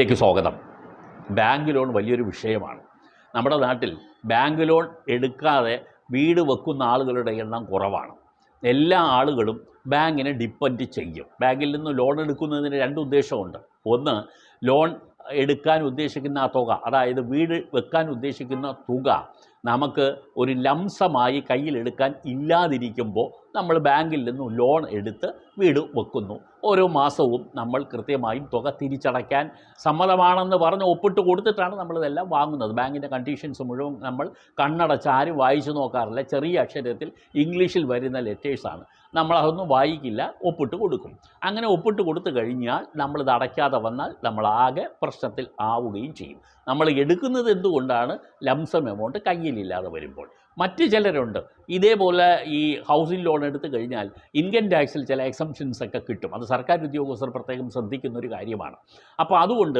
ലേക്ക് സ്വാഗതം. Bank loan വലിയൊരു വിഷയമാണ്. നമ്മുടെ നാട്ടിൽ ബാങ്ക് ലോൺ എടുക്കാതെ വീട് വെക്കുന്ന ആളുകളുടെ എണ്ണം കുറവാണ്. എല്ലാ ആളുകളും ബാങ്കിനെ ഡിപ്പെൻഡ് ചെയ്യും. ബാങ്കിൽ നിന്ന് ലോൺ എടുക്കുന്നതിന് രണ്ട് ഉദ്ദേശമുണ്ട്. ഒന്ന് ലോൺ എടുക്കാൻ ഉദ്ദേശിക്കുന്ന ആ തുക അതായത് വീട് വെക്കാൻ ഉദ്ദേശിക്കുന്ന തുക നമുക്ക് ഒരു ലംസമായി കയ്യിലെടുക്കാൻ ഇല്ലാതിരിക്കുമ്പോൾ നമ്മൾ ബാങ്കിൽ നിന്നും ലോൺ എടുത്ത് വീട് വെക്കുന്നു. ഓരോ മാസവും നമ്മൾ കൃത്യമായും തുക തിരിച്ചടയ്ക്കാൻ സമ്മതമാണെന്ന് പറഞ്ഞ് ഒപ്പിട്ട് കൊടുത്തിട്ടാണ് നമ്മളിതെല്ലാം വാങ്ങുന്നത്. ബാങ്കിന്റെ കണ്ടീഷൻസ് മുഴുവൻ നമ്മൾ കണ്ണടച്ച് ആരും വായിച്ചു നോക്കാറില്ല. ചെറിയ അക്ഷരത്തിൽ ഇംഗ്ലീഷിൽ വരുന്ന ലെറ്റേഴ്സാണ് നമ്മളതൊന്നും വായിക്കില്ല ഒപ്പിട്ട് കൊടുക്കും. അങ്ങനെ ഒപ്പിട്ട് കൊടുത്തു കഴിഞ്ഞാൽ നമ്മളിത് അടയ്ക്കാതെ വന്നാൽ നമ്മളാകെ പ്രശ്നത്തിൽ ആവുകയും ചെയ്യും. നമ്മൾ എടുക്കുന്നത് എന്തുകൊണ്ടാണ് ലംസം എമൗണ്ട് കയ്യിലില്ലാതെ വരുമ്പോൾ. മറ്റ് ചിലരുണ്ട്. ഇതേപോലെ ഈ ഹൗസിംഗ് ലോൺ എടുത്തു കഴിഞ്ഞാൽ ഇൻകം ടാക്സിൽ ചില എക്സംഷൻസ് ഒക്കെ കിട്ടും. അത് സർക്കാർ ഉദ്യോഗസ്ഥർ പ്രത്യേകം ശ്രദ്ധിക്കുന്ന ഒരു കാര്യമാണ്. അപ്പോൾ അതുകൊണ്ട്